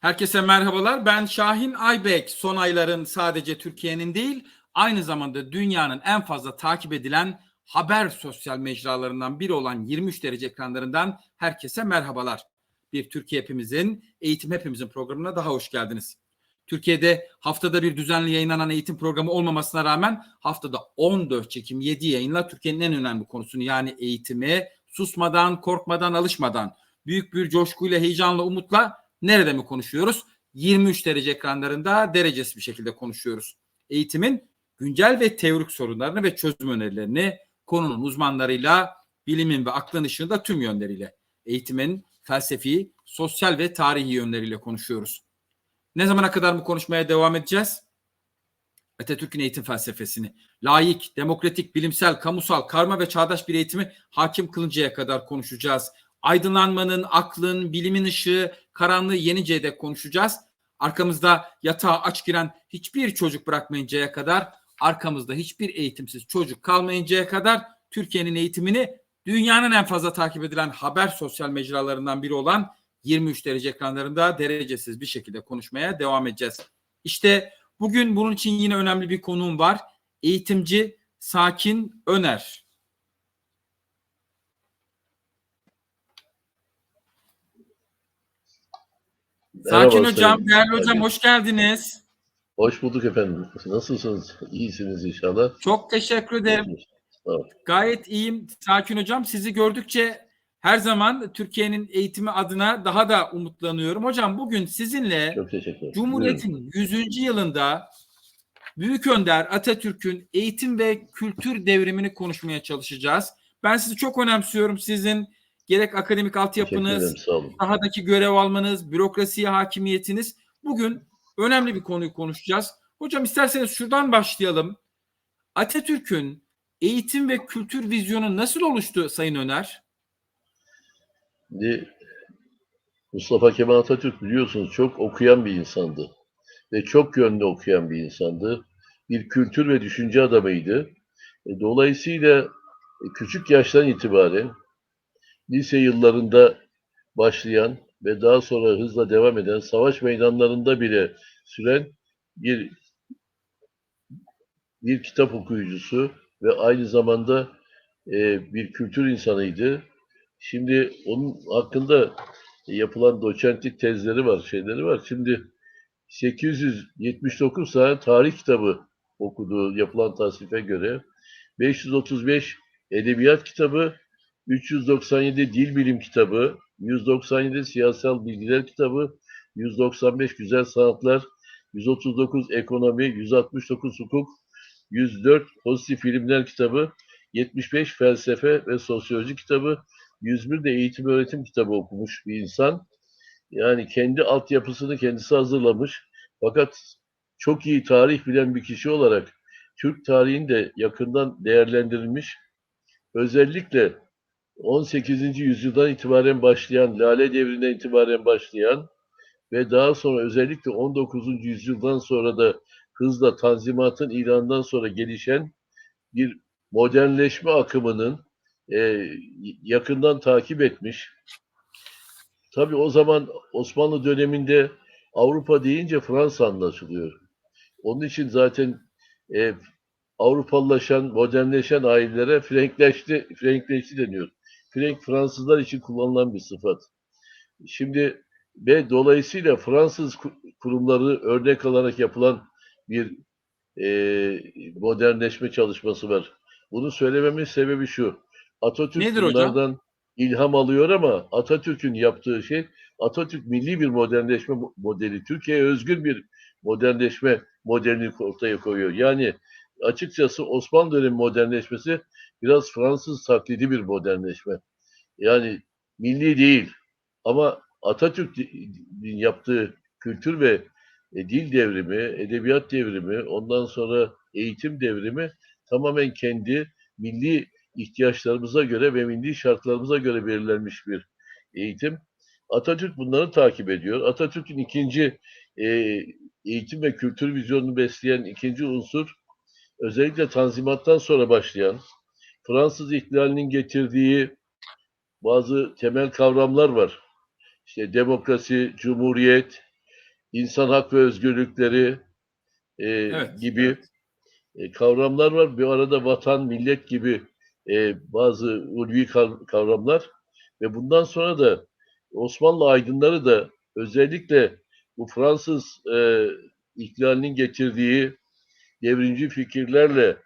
Herkese merhabalar. Ben Şahin Aybek. Son ayların sadece Türkiye'nin değil, aynı zamanda dünyanın en fazla takip edilen haber sosyal mecralarından biri olan 23 derece ekranlarından herkese merhabalar. Bir Türkiye hepimizin, eğitim hepimizin programına daha hoş geldiniz. Türkiye'de haftada bir düzenli yayınlanan eğitim programı olmamasına rağmen haftada 14 çekim 7 yayınla Türkiye'nin en önemli konusunu yani eğitimi susmadan, korkmadan, alışmadan, büyük bir coşkuyla, heyecanla, umutla nerede mi konuşuyoruz? 23 derece ekranlarında derecesi bir şekilde konuşuyoruz. Eğitimin güncel ve teorik sorunlarını ve çözüm önerilerini konunun uzmanlarıyla, bilimin ve aklın ışığında tüm yönleriyle, eğitimin felsefi, sosyal ve tarihi yönleriyle konuşuyoruz. Ne zamana kadar bu konuşmaya devam edeceğiz? Atatürk'ün eğitim felsefesini, layık, demokratik, bilimsel, kamusal, karma ve çağdaş bir eğitimi hakim kılıncaya kadar konuşacağız. Aydınlanmanın, aklın, bilimin ışığı, karanlığı yeninceye dek konuşacağız. Arkamızda yatağa aç giren hiçbir çocuk bırakmayıncaya kadar, arkamızda hiçbir eğitimsiz çocuk kalmayıncaya kadar Türkiye'nin eğitimini dünyanın en fazla takip edilen haber sosyal mecralarından biri olan 23 derece ekranlarında derecesiz bir şekilde konuşmaya devam edeceğiz. İşte bugün bunun için yine önemli bir konuğum var. Eğitimci Sakin Öner. Merhaba Sakin Hocam, Sayın değerli hocam hoş geldiniz. Hoş bulduk efendim. Nasılsınız? İyisiniz inşallah. Çok teşekkür ederim. Gayet iyiyim Sakin Hocam. Sizi gördükçe her zaman Türkiye'nin eğitimi adına daha da umutlanıyorum. Hocam bugün sizinle Çok teşekkür ederim. Buyurun. Cumhuriyet'in 100. yılında Büyük Önder Atatürk'ün eğitim ve kültür devrimini konuşmaya çalışacağız. Ben sizi çok önemsiyorum. Sizin gerek akademik altyapınız, sahadaki görev almanız, bürokrasiye hakimiyetiniz. Bugün önemli bir konuyu konuşacağız. Hocam isterseniz şuradan başlayalım. Atatürk'ün eğitim ve kültür vizyonu nasıl oluştu Sayın Öner? Şimdi Mustafa Kemal Atatürk biliyorsunuz çok okuyan bir insandı. Ve çok yönlü okuyan bir insandı. Bir kültür ve düşünce adamıydı. E, Dolayısıyla küçük yaştan itibaren lise yıllarında başlayan ve daha sonra hızla devam eden savaş meydanlarında bile süren bir bir kitap okuyucusu ve aynı zamanda e, bir kültür insanıydı. Şimdi onun hakkında yapılan doçentlik tezleri var, şeyleri var. Şimdi 879 tane tarih kitabı okuduğu yapılan tasnife göre 535 edebiyat kitabı, 397 dil bilim kitabı, 197 siyasal bilgiler kitabı, 195 güzel sanatlar, 139 ekonomi, 169 hukuk, 104 pozitif filmler kitabı, 75 felsefe ve sosyoloji kitabı, 101 de eğitim öğretim kitabı okumuş bir insan. Yani kendi altyapısını kendisi hazırlamış. Fakat çok iyi tarih bilen bir kişi olarak Türk tarihini de yakından değerlendirilmiş. Özellikle 18. yüzyıldan itibaren başlayan, Lale Devri'nden itibaren başlayan ve daha sonra özellikle 19. yüzyıldan sonra da hızla Tanzimat'ın ilanından sonra gelişen bir modernleşme akımının e, yakından takip etmiş. Tabii o zaman Osmanlı döneminde Avrupa deyince Fransa anlaşılıyor. Onun için zaten e, Avrupalılaşan, modernleşen ailelere Frenkleşti, Frenkleşti deniyor. Frenk Fransızlar için kullanılan bir sıfat. Şimdi ve dolayısıyla Fransız ku- kurumları örnek alarak yapılan bir e, modernleşme çalışması var. Bunu söylememin sebebi şu. Atatürk Nedir hocam? bunlardan ilham alıyor ama Atatürk'ün yaptığı şey Atatürk milli bir modernleşme mo- modeli, Türkiye'ye özgün bir modernleşme modelini ortaya koyuyor. Yani açıkçası Osmanlı dönemi modernleşmesi biraz Fransız taklidi bir modernleşme. Yani milli değil ama Atatürk'ün yaptığı kültür ve e, dil devrimi, edebiyat devrimi, ondan sonra eğitim devrimi tamamen kendi milli ihtiyaçlarımıza göre ve milli şartlarımıza göre belirlenmiş bir eğitim. Atatürk bunları takip ediyor. Atatürk'ün ikinci e, eğitim ve kültür vizyonunu besleyen ikinci unsur özellikle Tanzimat'tan sonra başlayan Fransız ihtilalinin getirdiği bazı temel kavramlar var. İşte demokrasi, cumhuriyet, insan hak ve özgürlükleri e, Evet, gibi evet. e, kavramlar var. Bir arada vatan, millet gibi e, bazı ulvi kav- kavramlar ve bundan sonra da Osmanlı aydınları da özellikle bu Fransız e, ihlalinin getirdiği devrimci fikirlerle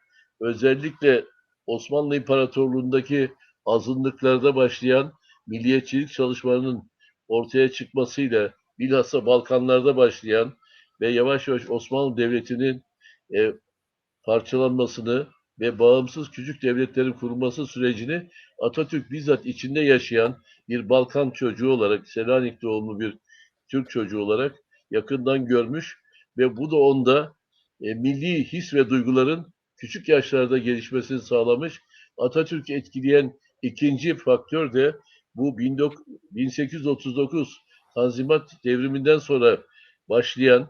özellikle Osmanlı İmparatorluğu'ndaki azınlıklarda başlayan milliyetçilik çalışmalarının ortaya çıkmasıyla bilhassa Balkanlarda başlayan ve yavaş yavaş Osmanlı Devleti'nin e, parçalanmasını ve bağımsız küçük devletlerin kurulması sürecini Atatürk bizzat içinde yaşayan bir Balkan çocuğu olarak, Selanik doğumlu bir Türk çocuğu olarak yakından görmüş ve bu da onda e, milli his ve duyguların küçük yaşlarda gelişmesini sağlamış. Atatürk'ü etkileyen ikinci faktör de bu 19 1839 Tanzimat devriminden sonra başlayan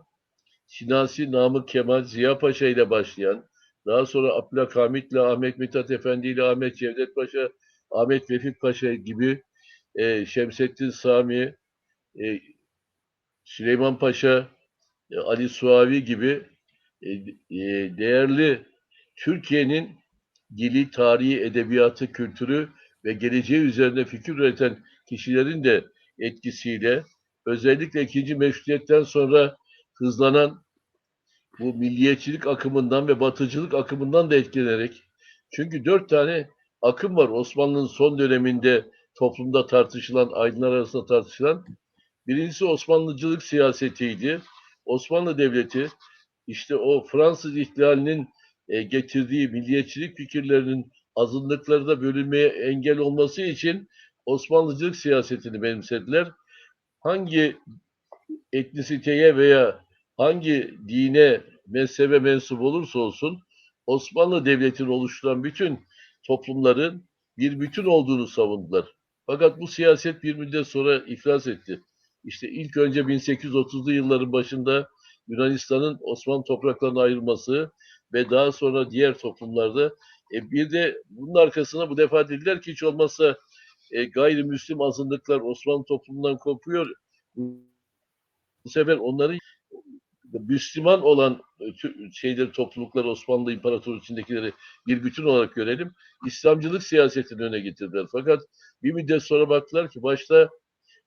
Şinasi Namık Kemal Ziya Paşa ile başlayan, daha sonra Abdülhamit ile Ahmet Mithat Efendi ile Ahmet Cevdet Paşa, Ahmet Vefik Paşa gibi e, Şemsettin Sami, e, Süleyman Paşa, e, Ali Suavi gibi değerli Türkiye'nin dili, tarihi, edebiyatı, kültürü ve geleceği üzerine fikir üreten kişilerin de etkisiyle özellikle ikinci meşrutiyetten sonra hızlanan bu milliyetçilik akımından ve batıcılık akımından da etkilenerek çünkü dört tane akım var Osmanlı'nın son döneminde toplumda tartışılan, aydınlar arasında tartışılan. Birincisi Osmanlıcılık siyasetiydi. Osmanlı Devleti işte o Fransız ihtilalinin e, getirdiği milliyetçilik fikirlerinin azınlıklarda bölünmeye engel olması için Osmanlıcılık siyasetini benimsediler. Hangi etnisiteye veya hangi dine, mezhebe mensup olursa olsun Osmanlı Devleti'ni oluşturan bütün toplumların bir bütün olduğunu savundular. Fakat bu siyaset bir müddet sonra iflas etti. İşte ilk önce 1830'lu yılların başında Yunanistan'ın Osmanlı topraklarına ayrılması ve daha sonra diğer toplumlarda e, bir de bunun arkasına bu defa dediler ki hiç olmazsa e, gayrimüslim azınlıklar Osmanlı toplumundan kopuyor. Bu sefer onları Müslüman olan e, şeyleri topluluklar Osmanlı İmparatorluğu içindekileri bir bütün olarak görelim. İslamcılık siyasetini öne getirdiler. Fakat bir müddet sonra baktılar ki başta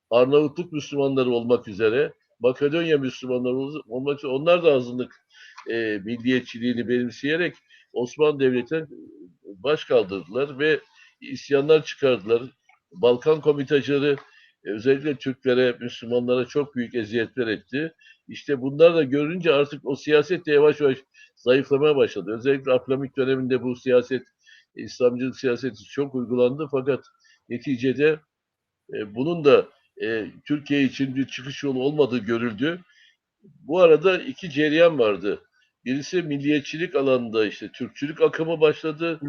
Arnavutluk Müslümanları olmak üzere Makedonya Müslümanları ol- olmak üzere onlar da azınlık e, milliyetçiliğini benimseyerek Osmanlı Devleti'ne baş kaldırdılar ve isyanlar çıkardılar. Balkan komitacıları e, özellikle Türklere, Müslümanlara çok büyük eziyetler etti. İşte bunlar da görünce artık o siyaset de yavaş yavaş zayıflamaya başladı. Özellikle Abdülhamit döneminde bu siyaset, İslamcılık siyaseti çok uygulandı fakat neticede e, bunun da e, Türkiye için bir çıkış yolu olmadığı görüldü. Bu arada iki cereyan vardı. Birisi milliyetçilik alanında işte Türkçülük akımı başladı.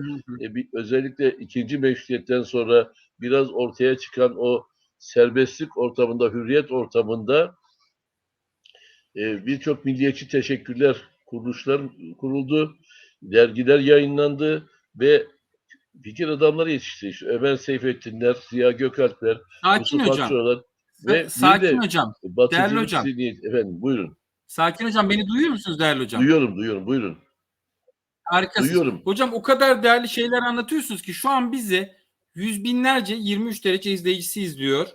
E, bir, özellikle ikinci meşrutiyetten sonra biraz ortaya çıkan o serbestlik ortamında, hürriyet ortamında e, birçok milliyetçi teşekkürler, kuruluşlar kuruldu, dergiler yayınlandı ve fikir adamları yetişti. İşte Ömer Seyfettinler, Ziya Gökalpler, Sakin Yusuf hocam. Akçuralar ve Sakin de hocam. Batıcılık değerli hocam. zihniyet- Efendim buyurun. Sakin hocam beni duyuyor musunuz değerli hocam? Duyuyorum, duyuyorum. Buyurun. Harikasınız. Duyuyorum. Hocam o kadar değerli şeyler anlatıyorsunuz ki şu an bizi yüz binlerce 23 derece izleyicisi izliyor.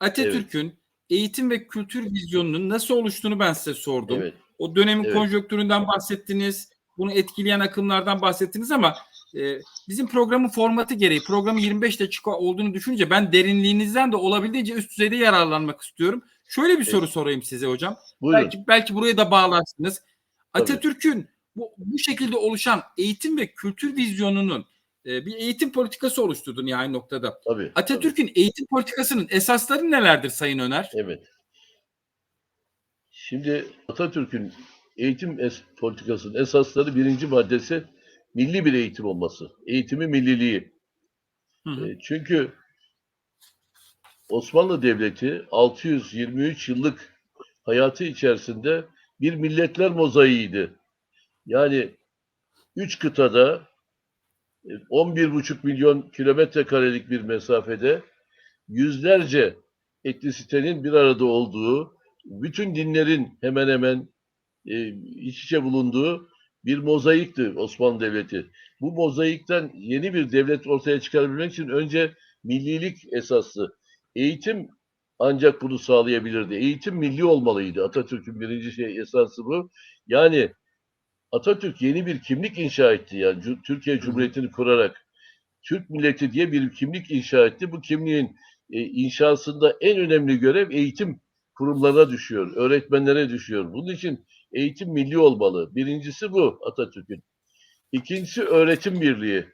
Atatürk'ün eğitim ve kültür vizyonunun nasıl oluştuğunu ben size sordum. Evet. O dönemin Evet. konjonktüründen bahsettiniz. Bunu etkileyen akımlardan bahsettiniz ama e, bizim programın formatı gereği programın 25 dakika olduğunu düşününce ben derinliğinizden de olabildiğince üst düzeyde yararlanmak istiyorum. Şöyle bir soru sorayım size hocam. Buyurun. Belki belki buraya da bağlarsınız. Atatürk'ün bu, bu şekilde oluşan eğitim ve kültür vizyonunun e, bir eğitim politikası oluşturdu nihai noktada. Tabii. Atatürk'ün eğitim politikasının esasları nelerdir Sayın Öner? Evet. Şimdi Atatürk'ün eğitim es- politikasının esasları birinci maddesi milli bir eğitim olması. Eğitimi milliliği. Hı hı. E, çünkü Osmanlı Devleti 623 yıllık hayatı içerisinde bir milletler mozaiğiydi. Yani üç kıtada e, 11,5 milyon kilometre karelik bir mesafede yüzlerce etnisitenin bir arada olduğu, bütün dinlerin hemen hemen e, iç içe bulunduğu bir mozaikti Osmanlı Devleti. Bu mozaikten yeni bir devlet ortaya çıkarabilmek için önce millilik esaslı. Eğitim ancak bunu sağlayabilirdi. Eğitim milli olmalıydı. Atatürk'ün birinci şey esası bu. Yani Atatürk yeni bir kimlik inşa etti yani Türkiye Cumhuriyeti'ni kurarak. Türk milleti diye bir kimlik inşa etti. Bu kimliğin e, inşasında en önemli görev eğitim kurumlarına düşüyor, öğretmenlere düşüyor. Bunun için eğitim milli olmalı. Birincisi bu Atatürk'ün. İkincisi öğretim birliği.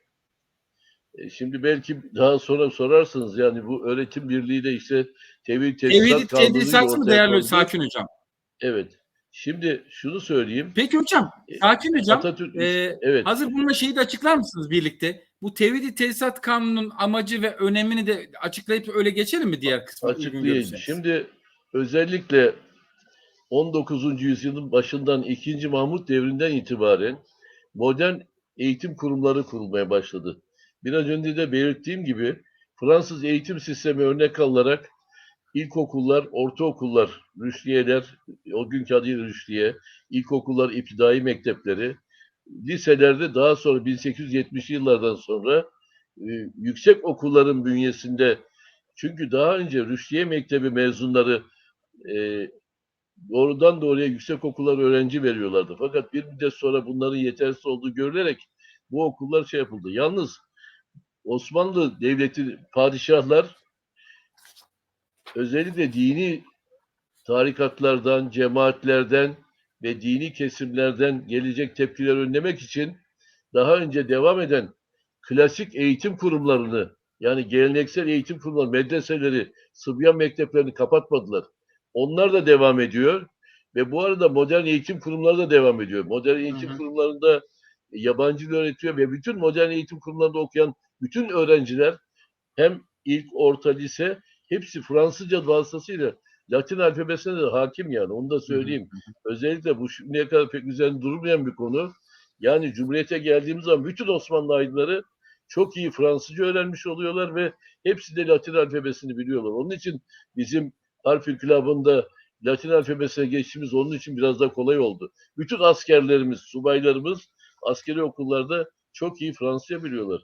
E, Şimdi belki daha sonra sorarsınız yani bu öğretim birliği de işte tevhid tesisat Tevhid kanunuyla tedrisatı mı değerli kondu. Sakin Hocam? Evet. Şimdi şunu söyleyeyim. Peki hocam, E, Sakin Hocam, Atatürk e, evet. hazır bununla şeyi de açıklar mısınız birlikte? Bu Tevhid-i Tesisat Kanunu'nun amacı ve önemini de açıklayıp öyle geçelim mi diğer kısmı? Açıklayayım. Şimdi özellikle 19. yüzyılın başından 2. Mahmut devrinden itibaren modern eğitim kurumları kurulmaya başladı. Biraz önce de belirttiğim gibi Fransız eğitim sistemi örnek alınarak ilkokullar, ortaokullar, rüştiyeler, o günkü adıyla rüştiye, ilkokullar, iptidai mektepleri, liselerde daha sonra 1870'li yıllardan sonra e, yüksek okulların bünyesinde çünkü daha önce Rüşdiye Mektebi mezunları e, doğrudan doğruya yüksek okullar öğrenci veriyorlardı. Fakat bir müddet sonra bunların yetersiz olduğu görülerek bu okullar şey yapıldı. Yalnız Osmanlı Devleti padişahlar özellikle dini tarikatlardan, cemaatlerden ve dini kesimlerden gelecek tepkiler önlemek için daha önce devam eden klasik eğitim kurumlarını yani geleneksel eğitim kurumları, medreseleri, Sıbyan mekteplerini kapatmadılar. Onlar da devam ediyor ve bu arada modern eğitim kurumları da devam ediyor. Modern eğitim Hı hı. kurumlarında yabancı dil öğretiyor ve bütün modern eğitim kurumlarında okuyan bütün öğrenciler hem ilk, orta, lise hepsi Fransızca vasıtasıyla Latin alfabesine de hakim yani onu da söyleyeyim. Özellikle bu şimdiye kadar pek üzerinde durulmayan bir konu. Yani Cumhuriyet'e geldiğimiz zaman bütün Osmanlı aydınları çok iyi Fransızca öğrenmiş oluyorlar ve hepsi de Latin alfabesini biliyorlar. Onun için bizim harf inkılabında Latin alfabesine geçtiğimiz onun için biraz da kolay oldu. Bütün askerlerimiz, subaylarımız askeri okullarda çok iyi Fransızca biliyorlar.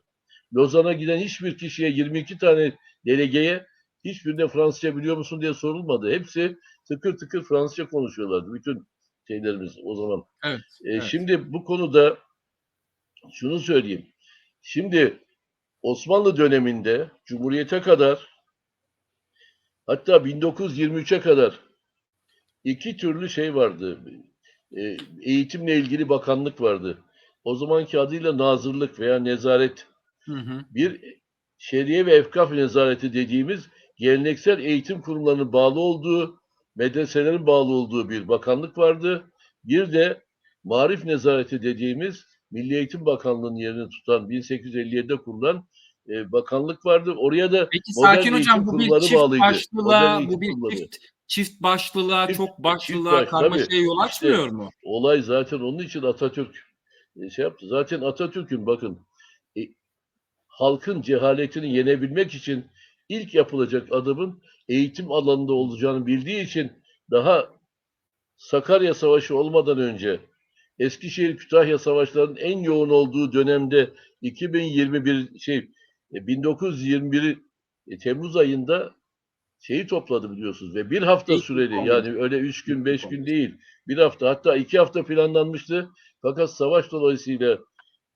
Lozan'a giden hiçbir kişiye 22 tane delegeye hiçbirine Fransızca biliyor musun diye sorulmadı. Hepsi tıkır tıkır Fransızca konuşuyorlardı. Bütün şeylerimiz o zaman. Evet, Ee, evet. Şimdi bu konuda şunu söyleyeyim. Şimdi Osmanlı döneminde Cumhuriyete kadar hatta 1923'e kadar iki türlü şey vardı. Ee, Eğitimle ilgili bakanlık vardı. O zamanki adıyla nazırlık veya nezaret Hı hı. bir şeriye ve efkaf nezareti dediğimiz geleneksel eğitim kurumlarının bağlı olduğu, medreselerin bağlı olduğu bir bakanlık vardı. Bir de marif nezareti dediğimiz Milli Eğitim Bakanlığı'nın yerini tutan 1857'de kurulan e, bakanlık vardı. Oraya da Peki Sakin Hocam bu bir çift bağlıydı. başlılığa, bu bir çift, çift başlılığa, Çift- çok başlılığa, baş, karmaşaya yol İşte açmıyor mu? Olay zaten onun için Atatürk e, şey yaptı. Zaten Atatürk'ün bakın e, halkın cehaletini yenebilmek için ilk yapılacak adımın eğitim alanında olacağını bildiği için daha Sakarya Savaşı olmadan önce Eskişehir Kütahya Savaşları'nın en yoğun olduğu dönemde 2021 şey e, 1921 e, Temmuz ayında şeyi topladı biliyorsunuz ve bir hafta süreli yani öyle üç gün beş gün değil bir hafta hatta iki hafta planlanmıştı fakat savaş dolayısıyla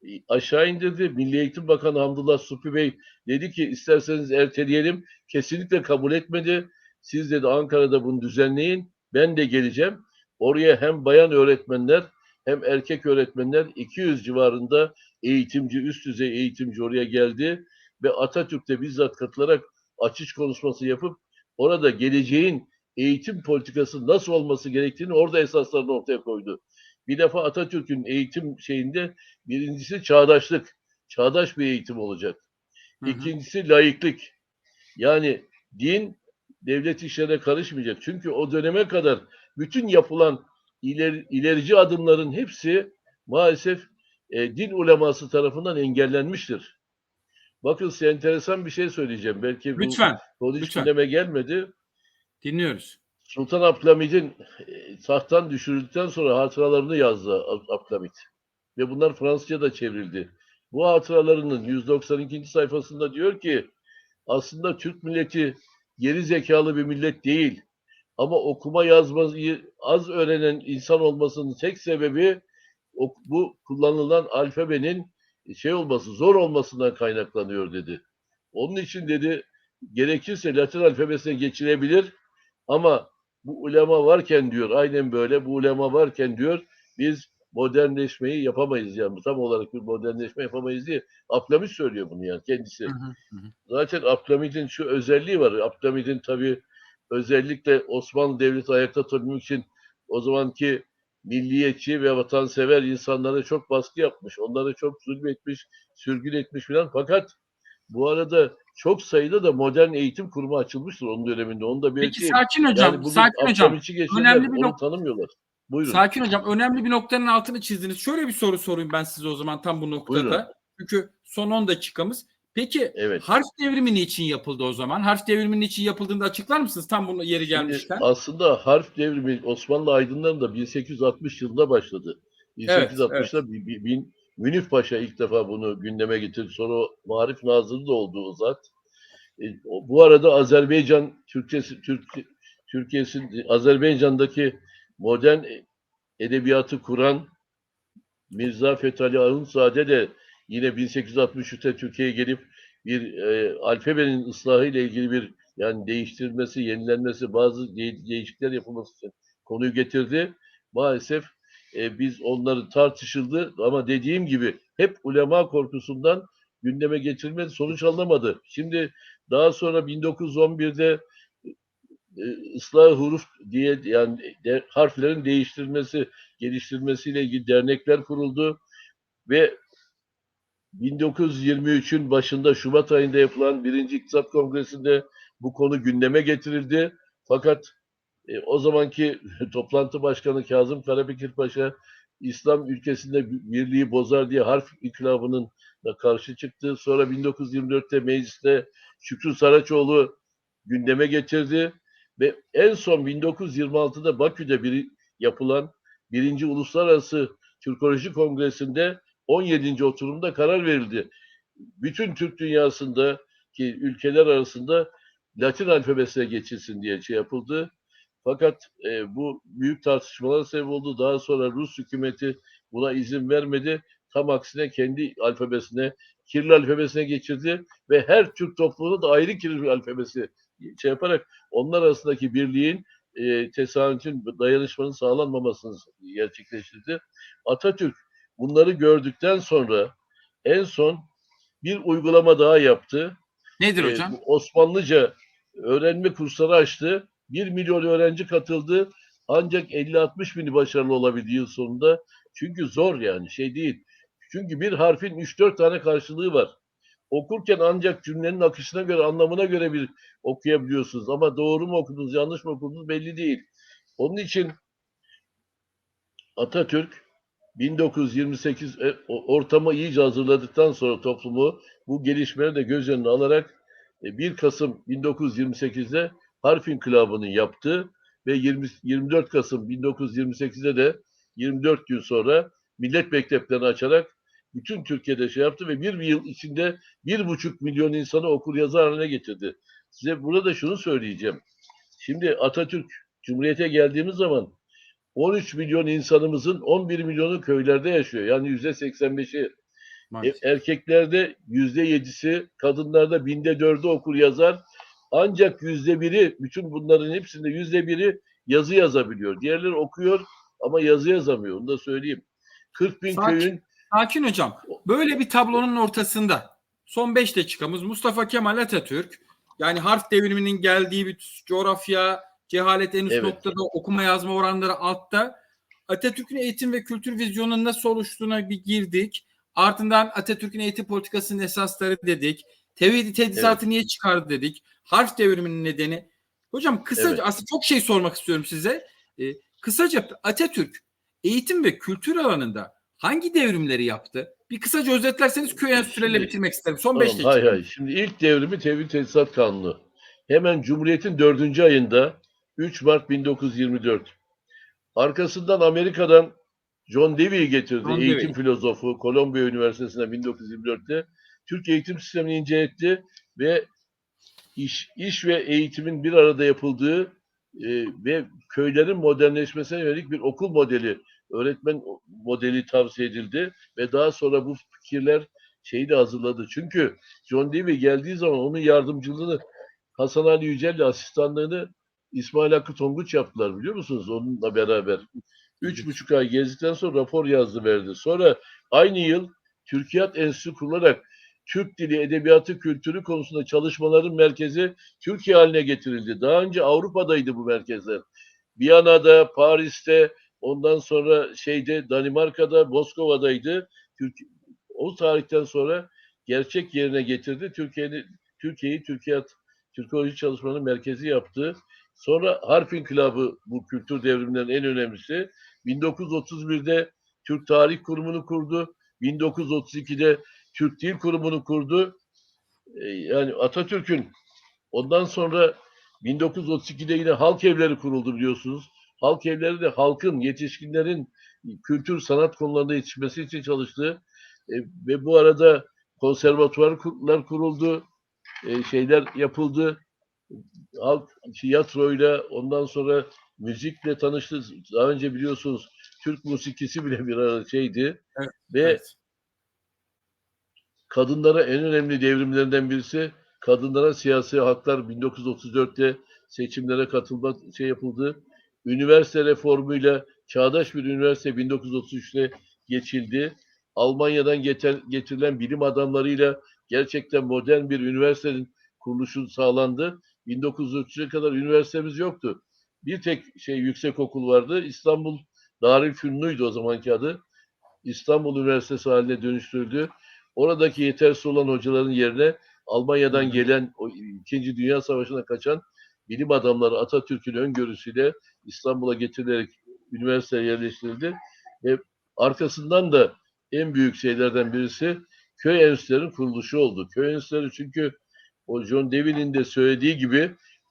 e, aşağı indirdi. Milli Eğitim Bakanı Hamdullah Supi Bey dedi ki isterseniz erteleyelim. Kesinlikle kabul etmedi. Siz dedi Ankara'da bunu düzenleyin. Ben de geleceğim. Oraya hem bayan öğretmenler hem erkek öğretmenler 200 civarında eğitimci, üst düzey eğitimci oraya geldi ve Atatürk'te bizzat katılarak açış konuşması yapıp orada geleceğin eğitim politikası nasıl olması gerektiğini orada esaslarını ortaya koydu. Bir defa Atatürk'ün eğitim şeyinde birincisi çağdaşlık. Çağdaş bir eğitim olacak. İkincisi laiklik. Yani din devlet işlerine karışmayacak. Çünkü o döneme kadar bütün yapılan iler, ilerici adımların hepsi maalesef e, din uleması tarafından engellenmiştir. Bakın size enteresan bir şey söyleyeceğim. Belki bu Lütfen, konu hiç gündeme gelmedi. dinliyoruz. Sultan Abdülhamid'in e, tahttan düşürüldükten sonra hatıralarını yazdı Ab- Abdülhamid. Ve bunlar Fransızca da çevrildi. Bu hatıralarının 192. sayfasında diyor ki aslında Türk milleti geri zekalı bir millet değil. Ama okuma yazmayı az öğrenen insan olmasının tek sebebi bu kullanılan alfabenin şey olması, zor olmasından kaynaklanıyor dedi. Onun için dedi gerekirse Latin alfabesine geçilebilir ama bu ulema varken diyor aynen böyle bu ulema varken diyor biz modernleşmeyi yapamayız yani tam olarak bir modernleşme yapamayız diye Abdülhamid söylüyor bunu yani kendisi. Hı hı. Zaten Abdülhamid'in şu özelliği var. Abdülhamid'in tabii özellikle Osmanlı Devleti ayakta tutabilmek için o zamanki milliyetçi ve vatansever insanlara çok baskı yapmış. Onları çok zulmetmiş, sürgün etmiş filan. Fakat bu arada çok sayıda da modern eğitim kurumu açılmıştır onun döneminde. Onu da Peki belirteyim. sakin hocam, yani sakin hocam. Önemli bir nok- tanımıyorlar. Buyurun. Sakin hocam önemli bir noktanın altını çizdiniz. Şöyle bir soru sorayım ben size o zaman tam bu noktada. Buyurun. Çünkü son 10 dakikamız. Peki Evet. harf devrimi niçin yapıldı o zaman? Harf devrimi niçin yapıldığını da açıklar mısınız? Tam bunu yeri Şimdi gelmişken. aslında harf devrimi Osmanlı aydınlarında 1860 yılında başladı. 1860'da bir, bir, bin- Münif Paşa ilk defa bunu gündeme getirdi. Sonra Marif Nazırı da oldu o zat. E, bu arada Azerbaycan Türkçesi Türk Türkiye'sin Azerbaycan'daki modern edebiyatı kuran Mirza Fethali Ahunzade de yine 1863'te Türkiye'ye gelip bir e, alfabenin ıslahı ile ilgili bir yani değiştirilmesi, yenilenmesi, bazı de- değişiklikler yapılması için konuyu getirdi. Maalesef e, biz onları tartışıldı ama dediğim gibi hep ulema korkusundan gündeme getirilmedi, sonuç alınamadı. Şimdi daha sonra 1911'de e, ıslah huruf diye yani de, harflerin değiştirilmesi, geliştirilmesiyle ilgili dernekler kuruldu ve 1923'ün başında Şubat ayında yapılan birinci İktisat Kongresi'nde bu konu gündeme getirildi. Fakat e, o zamanki toplantı başkanı Kazım Karabekir Paşa İslam ülkesinde birliği bozar diye harf inkılabının da karşı çıktı. Sonra 1924'te mecliste Şükrü Saraçoğlu gündeme getirdi ve en son 1926'da Bakü'de bir yapılan birinci Uluslararası Türkoloji Kongresi'nde 17. oturumda karar verildi. Bütün Türk dünyasında ki ülkeler arasında Latin alfabesine geçilsin diye şey yapıldı. Fakat e, bu büyük tartışmalara sebep oldu. Daha sonra Rus hükümeti buna izin vermedi. Tam aksine kendi alfabesine, Kiril alfabesine geçirdi ve her Türk topluluğuna da ayrı Kiril alfabesi şey yaparak onlar arasındaki birliğin e, tesadüfün dayanışmanın sağlanmamasını gerçekleştirdi. Atatürk bunları gördükten sonra en son bir uygulama daha yaptı. Nedir Ee, hocam? Osmanlıca öğrenme kursları açtı. 1 milyon öğrenci katıldı. Ancak 50-60 bini başarılı olabildi yıl sonunda. Çünkü zor yani şey değil. Çünkü bir harfin 3-4 tane karşılığı var. Okurken ancak cümlenin akışına göre, anlamına göre bir okuyabiliyorsunuz. Ama doğru mu okudunuz, yanlış mı okudunuz belli değil. Onun için Atatürk 1928 e, ortamı iyice hazırladıktan sonra toplumu bu gelişmeleri de göz önüne alarak e, 1 Kasım 1928'de Harf İnkılabı'nı yaptı ve 20, 24 Kasım 1928'de de 24 gün sonra millet mekteplerini açarak bütün Türkiye'de şey yaptı ve bir yıl içinde bir buçuk milyon insanı okur yazar haline getirdi. Size burada şunu söyleyeceğim. Şimdi Atatürk Cumhuriyete geldiğimiz zaman 13 milyon insanımızın 11 milyonu köylerde yaşıyor. Yani yüzde 85'i. E, Maalesef. erkeklerde yüzde yedisi, kadınlarda binde dördü okur yazar. Ancak yüzde biri, bütün bunların hepsinde yüzde biri yazı yazabiliyor. Diğerleri okuyor ama yazı yazamıyor. Onu da söyleyeyim. 40 bin Sakin. köyün Sakin hocam. Böyle bir tablonun ortasında son 5 dakikamız Mustafa Kemal Atatürk yani harf devriminin geldiği bir coğrafya, cehalet en üst Evet. noktada, okuma yazma oranları altta. Atatürk'ün eğitim ve kültür vizyonunun nasıl oluştuğuna bir girdik. Ardından Atatürk'ün eğitim politikasının esasları dedik. Tevhidi tedrisatı niye çıkardı dedik. Harf devriminin nedeni. Hocam kısaca Evet. aslında çok şey sormak istiyorum size. Ee, kısaca Atatürk eğitim ve kültür alanında hangi devrimleri yaptı? Bir kısaca özetlerseniz köy süreyle bitirmek isterim. Son 5 Tamam, dakika. hay hay. Şimdi ilk devrimi Tevhid Tesisat Kanunu. Hemen Cumhuriyet'in dördüncü ayında 3 Mart 1924. Arkasından Amerika'dan John Dewey'i getirdi. John eğitim Dewey. filozofu Kolombiya Üniversitesi'nde 1924'te. Türk eğitim sistemini incetti ve iş, iş ve eğitimin bir arada yapıldığı e, ve köylerin modernleşmesine yönelik bir okul modeli, öğretmen modeli tavsiye edildi ve daha sonra bu fikirler şeyi de hazırladı. Çünkü John Dewey geldiği zaman onun yardımcılığını Hasan Ali Yücel'le asistanlığını İsmail Hakkı Tonguç yaptılar biliyor musunuz? Onunla beraber. Üç buçuk ay gezdikten sonra rapor yazdı verdi. Sonra aynı yıl Türkiyat Enstitüsü kurularak Türk dili, edebiyatı, kültürü konusunda çalışmaların merkezi Türkiye haline getirildi. Daha önce Avrupa'daydı bu merkezler. Viyana'da, Paris'te, ondan sonra şeyde Danimarka'da, Moskova'daydı. Türk, o tarihten sonra gerçek yerine getirdi. Türkiye'yi Türkiye'yi Türkiyat Türkoloji çalışmalarının merkezi yaptı. Sonra Harf İnkılabı bu kültür devrimlerinin en önemlisi. 1931'de Türk Tarih Kurumu'nu kurdu. 1932'de Türk Dil Kurumu'nu kurdu. Ee, Yani Atatürk'ün ondan sonra 1932'de yine halk evleri kuruldu biliyorsunuz. Halk evleri de halkın, yetişkinlerin kültür sanat konularında yetişmesi için çalıştı. Ee, ve bu arada konservatuvarlar kuruldu. Ee, şeyler yapıldı. Halk tiyatroyla ondan sonra müzikle tanıştı. Daha önce biliyorsunuz Türk musikisi bile bir ara şeydi. Evet, ve Evet. kadınlara en önemli devrimlerinden birisi kadınlara siyasi haklar 1934'te seçimlere katılma şey yapıldı. Üniversite reformuyla çağdaş bir üniversite 1933'te geçildi. Almanya'dan getir, getirilen bilim adamlarıyla gerçekten modern bir üniversitenin kuruluşu sağlandı. 1933'e kadar üniversitemiz yoktu. Bir tek şey yüksek okul vardı. İstanbul Darülfünun'uydu o zamanki adı. İstanbul Üniversitesi haline dönüştürüldü. Oradaki yetersiz olan hocaların yerine Almanya'dan gelen o İkinci Dünya Savaşı'na kaçan bilim adamları Atatürk'ün öngörüsüyle İstanbul'a getirilerek üniversiteye yerleştirildi. Ve arkasından da en büyük şeylerden birisi köy enstitülerinin kuruluşu oldu. Köy enstitüleri çünkü o John Dewey'nin de söylediği gibi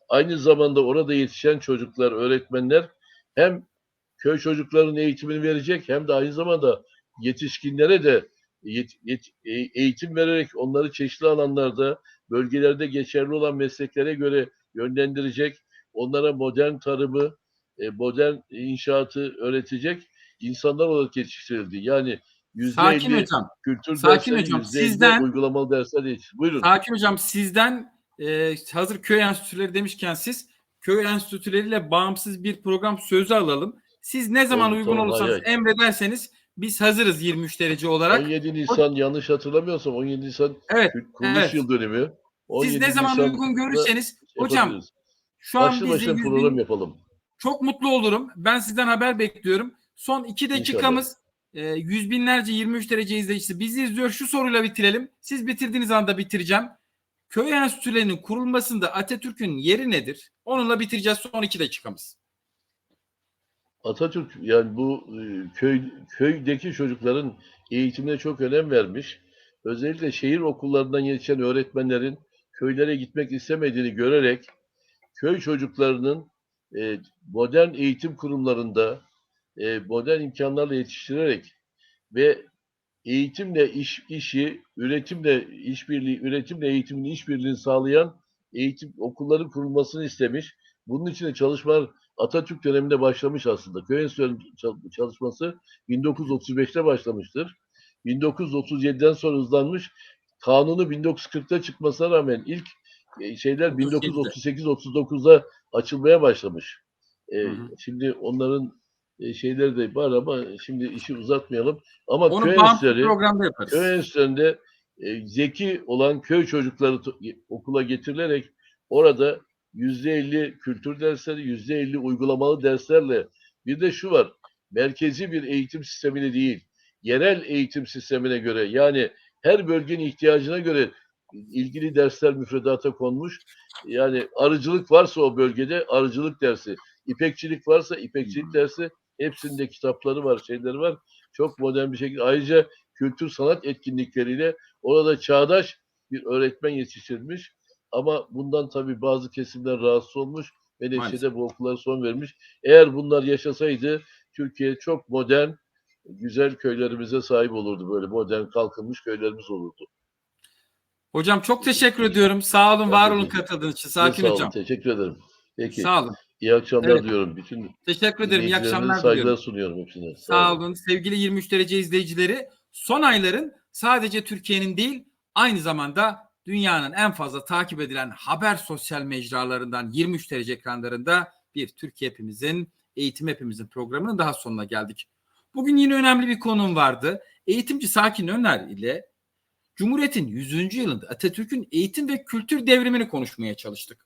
aynı zamanda orada yetişen çocuklar, öğretmenler hem köy çocuklarının eğitimini verecek hem de aynı zamanda yetişkinlere de yet- yet- e- eğitim vererek onları çeşitli alanlarda, bölgelerde geçerli olan mesleklere göre yönlendirecek, onlara modern tarımı, e, modern inşaatı öğretecek insanlar olarak yetiştirildi. Yani yüzde Sakin hocam. kültür Sakin dersleri, hocam, sizden- uygulamalı dersler yetiştirildi. Buyurun. Sakin hocam sizden e, hazır köy enstitüleri demişken siz köy enstitüleriyle bağımsız bir program sözü alalım. Siz ne zaman Oldu, uygun tamam, olursanız hay hay. emrederseniz biz hazırız 23 derece olarak. 17 Nisan yanlış hatırlamıyorsam 17 Nisan Evet. kuruluş evet. yıl dönümü. Siz 17 ne zaman Nisan'da uygun görürseniz hocam şu an başlı bizi program yapalım. çok mutlu olurum. Ben sizden haber bekliyorum. Son iki dakikamız e, yüz binlerce 23 derece izleyicisi bizi izliyor. Şu soruyla bitirelim. Siz bitirdiğiniz anda bitireceğim. Köy enstitülerinin kurulmasında Atatürk'ün yeri nedir? Onunla bitireceğiz son iki dakikamız. Atatürk yani bu e, köy köydeki çocukların eğitimine çok önem vermiş. Özellikle şehir okullarından yetişen öğretmenlerin köylere gitmek istemediğini görerek köy çocuklarının e, modern eğitim kurumlarında e, modern imkanlarla yetiştirerek ve eğitimle iş işi, üretimle işbirliği, üretimle eğitimin işbirliğini sağlayan eğitim okulların kurulmasını istemiş. Bunun için de çalışmalar Atatürk döneminde başlamış aslında. Köy çal- çalışması 1935'te başlamıştır. 1937'den sonra hızlanmış. Kanunu 1940'ta çıkmasına rağmen ilk e, şeyler 38'de. 1938-39'da açılmaya başlamış. E, Hı hı. Şimdi onların şeyleri de var ama şimdi işi uzatmayalım. Ama Onu köy enstitüleri programda yaparız. köy enstitülerinde e, zeki olan köy çocukları okula getirilerek orada yüzde elli kültür dersleri, yüzde elli uygulamalı derslerle bir de şu var, merkezi bir eğitim sistemini değil, yerel eğitim sistemine göre yani her bölgenin ihtiyacına göre ilgili dersler müfredata konmuş. Yani arıcılık varsa o bölgede arıcılık dersi, ipekçilik varsa ipekçilik dersi, hepsinde kitapları var, şeyleri var. Çok modern bir şekilde. Ayrıca kültür sanat etkinlikleriyle orada çağdaş bir öğretmen yetiştirilmiş. Ama bundan tabii bazı kesimler rahatsız olmuş. Menekşe Maalesef. de bu okullara son vermiş. Eğer bunlar yaşasaydı Türkiye çok modern, güzel köylerimize sahip olurdu. Böyle modern kalkınmış köylerimiz olurdu. Hocam çok teşekkür ediyorum. Sağ olun, var olun katıldığınız için. Sakin sağ olun, hocam. Teşekkür ederim. Peki. Sağ olun. İyi akşamlar Evet. diliyorum. Bütün Teşekkür ederim. İyi akşamlar saygılar diliyorum. sunuyorum hepsine. Sağ olun. Sevgili 23 derece izleyicileri, son ayların sadece Türkiye'nin değil, aynı zamanda dünyanın en fazla takip edilen haber sosyal mecralarından 23 derece ekranlarında bir Türkiye hepimizin, eğitim hepimizin programının daha sonuna geldik. Bugün yine önemli bir konum vardı. Eğitimci Sakin Öner ile Cumhuriyet'in 100. yılında Atatürk'ün eğitim ve kültür devrimini konuşmaya çalıştık.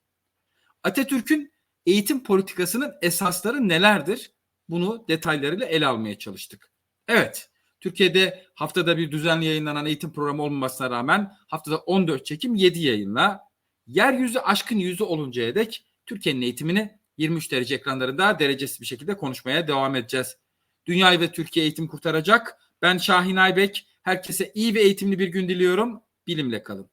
Atatürk'ün eğitim politikasının esasları nelerdir? Bunu detaylarıyla ele almaya çalıştık. Evet, Türkiye'de haftada bir düzenli yayınlanan eğitim programı olmamasına rağmen haftada 14 çekim 7 yayınla yeryüzü aşkın yüzü oluncaya dek Türkiye'nin eğitimini 23 derece ekranlarında derecesiz bir şekilde konuşmaya devam edeceğiz. Dünyayı ve Türkiye eğitim kurtaracak. Ben Şahin Aybek. Herkese iyi ve eğitimli bir gün diliyorum. Bilimle kalın.